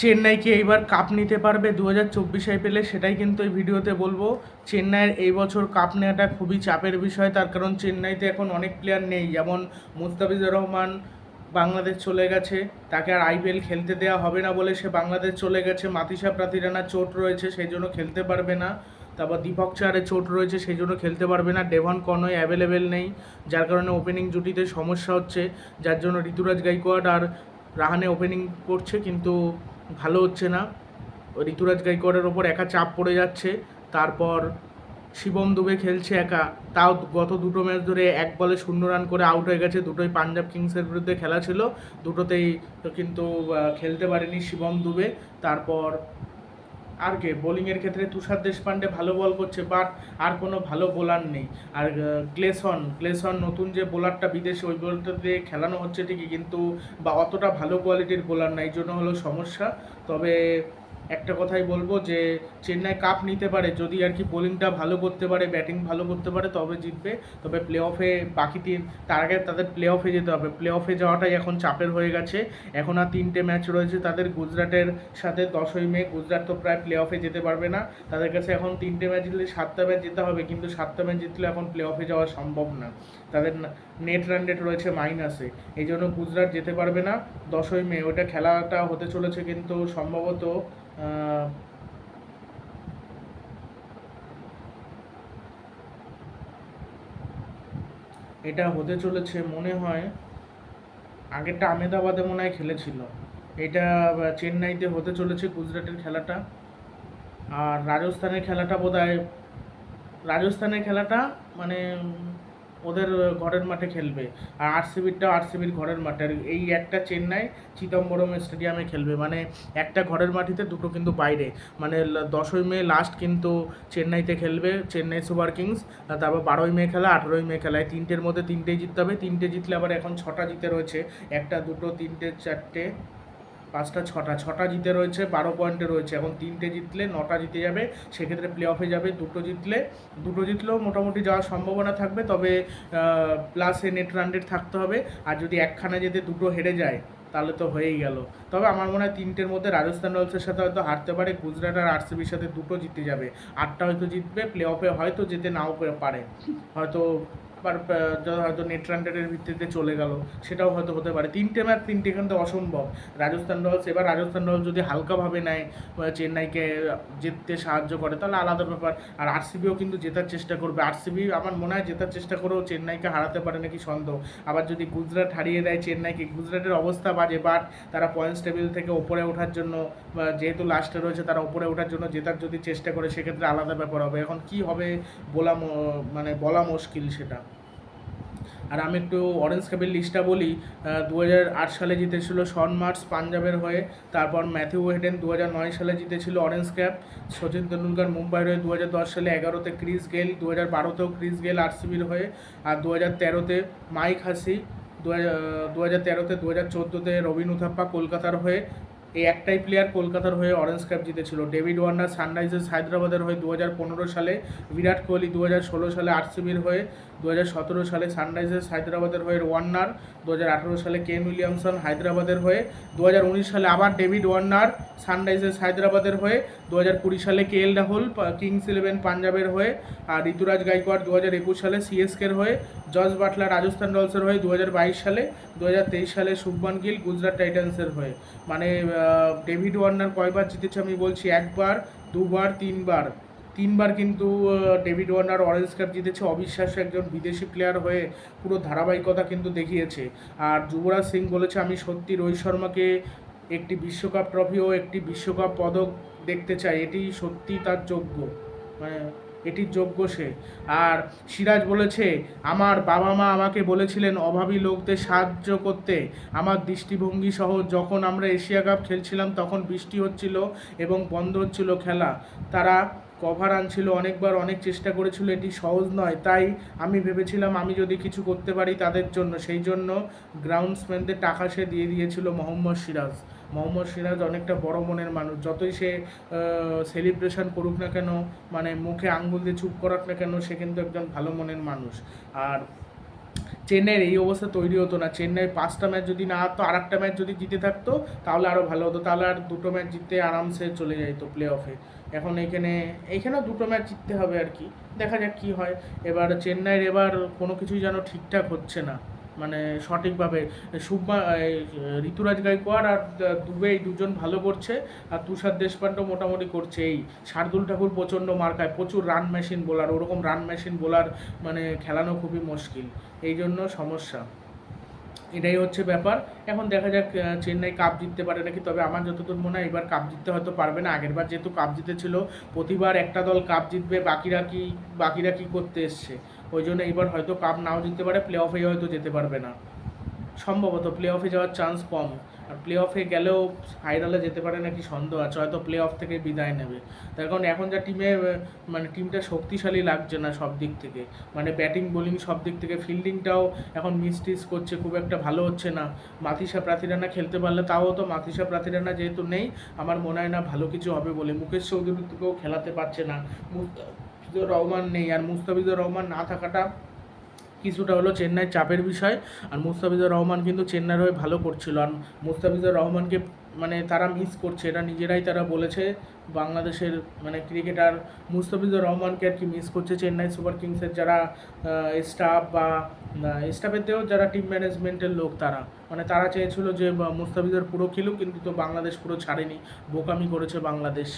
চেন্নাই কি এইবার কাপ নিতে পারবে দু হাজার চব্বিশ আইপিএলে সেটাই কিন্তু এই ভিডিওতে বলব। চেন্নাইয়ের এই বছর কাপ নেওয়াটা খুবই চাপের বিষয়, তার কারণ চেন্নাইতে এখন অনেক প্লেয়ার নেই। যেমন মুস্তাফিজুর রহমান বাংলাদেশ চলে গেছে, তাকে আর আইপিএল খেলতে দেওয়া হবে না বলে সে বাংলাদেশ চলে গেছে। মাতিসা প্রাতিরানার চোট রয়েছে, সেই জন্য খেলতে পারবে না। তারপর দীপক চারের চোট রয়েছে, সেই জন্য খেলতে পারবে না। ডেভন কনয় অ্যাভেলেবেল নেই, যার কারণে ওপেনিং জুটিতে সমস্যা হচ্ছে। যার জন্য ঋতুরাজ গাইকোয়াড আর রাহানে ওপেনিং করছে, কিন্তু ভালো হচ্ছে না। ঋতুরাজ গাইকোয়াডের ওপর একা চাপ পড়ে যাচ্ছে। তারপর শিবম দুবে খেলছে একা। তাও গত দুটো ম্যাচ ধরে এক বলে শূন্য রান করে আউট হয়ে গেছে। দুটোই পাঞ্জাব কিংসের বিরুদ্ধে খেলা ছিল। দুটোতেই কিন্তু খেলতে পারেনি শিবম দুবে। তারপর আর কে? বোলিংয়ের ক্ষেত্রে তুষার দেশপান্ডে ভালো বল করছে বাট আর কোনো ভালো বোলার নেই। আর ক্লেসন গ্লেসন নতুন যে বোলারটা বিদেশে ওই বোলারটা দিয়ে খেলানো হচ্ছে ঠিকই, কিন্তু বা অতটা ভালো কোয়ালিটির বোলার নাই জন্য হলো সমস্যা। তবে একটা কথাই বলব যে, চেন্নাই কাপ নিতে পারে, যদি আর কি বোলিংটা ভালো করতে পারে ব্যাটিং ভালো করতে পারে, তবে জিতবে। তবে প্লে অফে বাকি তিন, তার আগে তাদের প্লে অফে যেতে হবে। প্লে অফে যাওয়াটাই এখন চাপের হয়ে গেছে। এখন আর তিনটে ম্যাচ রয়েছে তাদের। গুজরাটের সাথে দশই মে, গুজরাট তো প্রায় প্লে অফে যেতে পারবে না। তাদের কাছে এখন তিনটে ম্যাচ জিতলে সাতটা ম্যাচ যেতে হবে, কিন্তু সাতটা ম্যাচ জিতলে এখন প্লে অফে যাওয়া সম্ভব না। তাদের নেট রান রেট রয়েছে মাইনাসে এই জন্য গুজরাট যেতে পারবে না দশই মে। ওটা খেলাটা হতে চলেছে কিন্তু সম্ভবত এটা হতে চলেছে মনে হয় আগেরটা আমেদাবাদে মনে হয় খেলেছিল। এটা চেন্নাইতে হতে চলেছে গুজরাটের খেলাটা। আর রাজস্থানের খেলাটা বোধহয়, রাজস্থানের খেলাটা মানে ওদের ঘরের মাঠে খেলবে। আর আরসিবিরটাও আরসিবির ঘরের মাঠে। আর এই একটা চেন্নাই চিদম্বরম স্টেডিয়ামে খেলবে। মানে একটা ঘরের মাটিতে দুটো কিন্তু বাইরে। মানে দশই মে লাস্ট কিন্তু চেন্নাইতে খেলবে চেন্নাই সুপার কিংস। তারপর বারোই মে খেলা, আঠেরোই মে খেলা। এই তিনটের মধ্যে তিনটেই জিততে হবে। তিনটে জিতলে আবার এখন ছটা জিতে রয়েছে। একটা, দুটো, তিনটে, চারটে পাঁচটা, ছটা ছটা জিতে রয়েছে, বারো পয়েন্টে রয়েছে। এখন তিনটে জিতলে নটা জিতে যাবে, সেক্ষেত্রে প্লে অফে যাবে, দুটো জিতলে, দুটো জিতলেও মোটামুটি যাওয়ার সম্ভাবনা থাকবে, তবে প্লাসে নেট রান রেট থাকতে হবে। আর যদি একখানা যেতে দুটো হেরে যায়, তাহলে তো হয়েই গেল। তবে আমার মনে হয় তিনটের মধ্যে রাজস্থান রয়্যালসের সাথে হয়তো হারতে পারে, গুজরাট আর আরসিবির সাথে দুটো জিতে যাবে। আটটা হয়তো জিতবে প্লে অফে হয়তো যেতে নাও পারে। হয়তো হয়তো নেট রান ভিত্তিতে চলে গেল, সেটাও হয়তো হতে পারে। তিনটে ম্যাচ, তিনটে কিন্তু অসম্ভব। রাজস্থান রয়্যালস, এবার রাজস্থান রয়্যালস যদি হালকাভাবে নেয় চেন্নাইকে জিততে সাহায্য করে, তাহলে আলাদা ব্যাপার। আর আরসিবিও কিন্তু জেতার চেষ্টা করবে। আরসিবি আমার মনে হয় জেতার চেষ্টা করেও চেন্নাইকে হারাতে পারে নাকি সন্দেহ। আবার যদি গুজরাট হারিয়ে দেয় চেন্নাইকে, গুজরাটের অবস্থা বাজে বাট তারা পয়েন্টস টেবিল থেকে ওপরে ওঠার জন্য যেহেতু লাস্টে রয়েছে, তারা ওপরে ওঠার জন্য জেতার যদি চেষ্টা করে, সেক্ষেত্রে আলাদা ব্যাপার হবে। এখন কি হবে বলা মানে বলা মুশকিল সেটা। আর আমি একটু অরেঞ্জ ক্যাপের লিস্টটা বলি দু হাজার আট সালে জিতেছিল শন মার্কস পাঞ্জাবের হয়ে, তারপর ম্যাথিউ হেডেন দু হাজার নয় সালে জিতেছিল অরেঞ্জ ক্যাপ সচিন তেন্ডুলকার মুম্বাইয়ের হয়ে দু সালে এগারোতে ক্রিস গেল দু হাজার বারোতেও ক্রিস গেল আরসিবির হয়ে, আর দু হাজার তেরোতে মাইক হাসি দু হাজার দু হাজার তেরোতে দু হাজার চোদ্দোতে রবিন উথাপ্পা কলকাতার হয়ে, এই একটাই প্লেয়ার কলকাতার হয়ে অরেঞ্জ ক্যাপ জিতেছিল। ডেভিড ওয়ার্নার সানরাইজার্স হায়দ্রাবাদের হয়ে দু হাজার পনেরো সালে, বিরাট কোহলি দু হাজার ষোলো সালে আরসিবির হয়ে দু সালে সানরাইজার্স হায়দ্রাবাদের হয়ে ওয়ার্নার দু হাজার আঠেরো সালে কেন উইলিয়ামসন হায়দ্রাবাদের হয়ে দু হাজার উনিশ সালে আবার ডেভিড ওয়ার্নার সানরাইজার্স হায়দ্রাবাদের হয়ে দু হাজার কুড়ি সালে K L Rahul Kings eleven পাঞ্জাবের হয়ে, আর ঋতুরাজ গাইকোয়াড় দু হাজার একুশ সালে সিএসকের হয়ে জর্জ বাটলার রাজস্থান রয়্যালসের হয়ে দু হাজার বাইশ সালে দু হাজার তেইশ সালে শুভমান গিল গুজরাট টাইটান্সের হয়ে। মানে ডেভিড ওয়ার্নার কয়বার জিতেছে আমি বলছি, একবার, দুবার, তিনবার। তিনবার কিন্তু ডেভিড ওয়ার্নার অরেঞ্জ কাপ জিতেছে। অবিশ্বাস্য একজন বিদেশি প্লেয়ার হয়ে পুরো ধারাবাহিকতা কিন্তু দেখিয়েছে। আর যুবরাজ সিং বলেছে, আমি সত্যি রোহিত শর্মাকে একটি বিশ্বকাপ ট্রফি ও একটি বিশ্বকাপ পদক দেখতে চাই। এটি সত্যি তার যোগ্য। মানে এটির যোগ্য সে। আর সিরাজ বলেছে, আমার বাবা মা আমাকে বলেছিলেন অভাবী লোকদের সাহায্য করতে। আমার দৃষ্টিভঙ্গি সহ যখন আমরা এশিয়া কাপ খেলছিলাম, তখন বৃষ্টি হচ্ছিল এবং বন্ধ হচ্ছিল খেলা। তারা কভার আনছিল অনেকবার, অনেক চেষ্টা করেছিল, এটি সহজ নয়। তাই আমি ভেবেছিলাম আমি যদি কিছু করতে পারি তাদের জন্য। সেই জন্য গ্রাউন্ডসম্যানদের টাকা সে দিয়ে দিয়েছিল মোহাম্মদ সিরাজ। মোহাম্মদ সিরাজ অনেকটা বড় মনের মানুষ। যতই সে সেলিব্রেশন করুক না কেন মানে মুখে আঙ্গুল দিয়ে চুপ করাক না কেন, সে কিন্তু একজন ভালো মনের মানুষ। আর চেন্নাইয়ের এই অবস্থা তৈরি হতো না। চেন্নাই পাঁচটা ম্যাচ যদি না হতো আর একটা ম্যাচ যদি জিতে থাকতো, তাহলে আরও ভালো হতো। তাহলে আর দুটো ম্যাচ জিততে আরামসে চলে যাইতো প্লে অফে এখন এখানে এইখানেও দুটো ম্যাচ জিততে হবে আর কি। দেখা যাক কী হয়। এবার চেন্নাইয়ের এবার কোনো কিছুই যেন ঠিকঠাক হচ্ছে না। মানে সঠিকভাবে, শুভমা ঋতুরাজ গায়কোয়াড় আর দুবে এই দুজন ভালো করছে আর তুষার দেশপান্ডও মোটামুটি করছে। এই শার্দুল ঠাকুর প্রচণ্ড মার খায় প্রচুর রান মেশিন বোলার ওরকম রান মেশিন বোলার মানে খেলানো খুবই মুশকিল। এই জন্য সমস্যা। এটাই হচ্ছে ব্যাপার। এখন দেখা যাক চেন্নাই কাপ জিততে পারে নাকি, তবে আমার যতদূর মনে হয় এবার কাপ জিততে হয়তো পারবে না। আগেরবার যেহেতু কাপ জিতেছিল, প্রতিবার একটা দল কাপ জিতবে, বাকিরা কি বাকিরা কি করতে এসছে? ওই জন্য এবার হয়তো কাপ নাও জিততে পারে প্লে অফে হয়তো যেতে পারবে না। সম্ভবত প্লে অফে যাওয়ার চান্স কম। প্লে অফে গেলেও ফাইনালে যেতে পারে নাকি সন্দেহ আছে, হয়তো প্লে অফ থেকে বিদায় নেবে। তার কারণ এখন যা টিমে মানে টিমটা শক্তিশালী লাগছে না সব দিক থেকে। মানে ব্যাটিং বোলিং সব দিক থেকে ফিল্ডিংটাও এখন মিস টিস করছে, খুব একটা ভালো হচ্ছে না। মাতিসা প্রার্থীরানা খেলতে পারলে তাও তো মাতিসা প্রার্থীরানা যেহেতু নেই, আমার মনে হয় না ভালো কিছু হবে বলে। মুকেশ চৌধুরীকেও খেলাতে পারছে না। মুস্তাফিজুর রহমান নেই, আর মুস্তাফিজুর রহমান না থাকাটা কিছুটা হলো চেন্নাইয়ের চাপের বিষয় আর মুস্তাফিজুর রহমান কিন্তু চেন্নাইয়ের হয়ে ভালো করছিল। আর মুস্তাফিজুর রহমানকে মানে তারা মিস করছে। এটা নিজেরাই তারা বলেছে, বাংলাদেশের মানে ক্রিকেটার মুস্তাফিজুর রহমানকে আর কি মিস করছে চেন্নাই সুপার কিংসের যারা স্টাফ বা স্টাফেতেও যারা টিম ম্যানেজমেন্টের লোক তারা। মানে তারা চেয়েছিল যে মুস্তাফিজুর পুরো খেলুক, কিন্তু তো বাংলাদেশ পুরো ছাড়েনি। বোকামি করেছে বাংলাদেশ।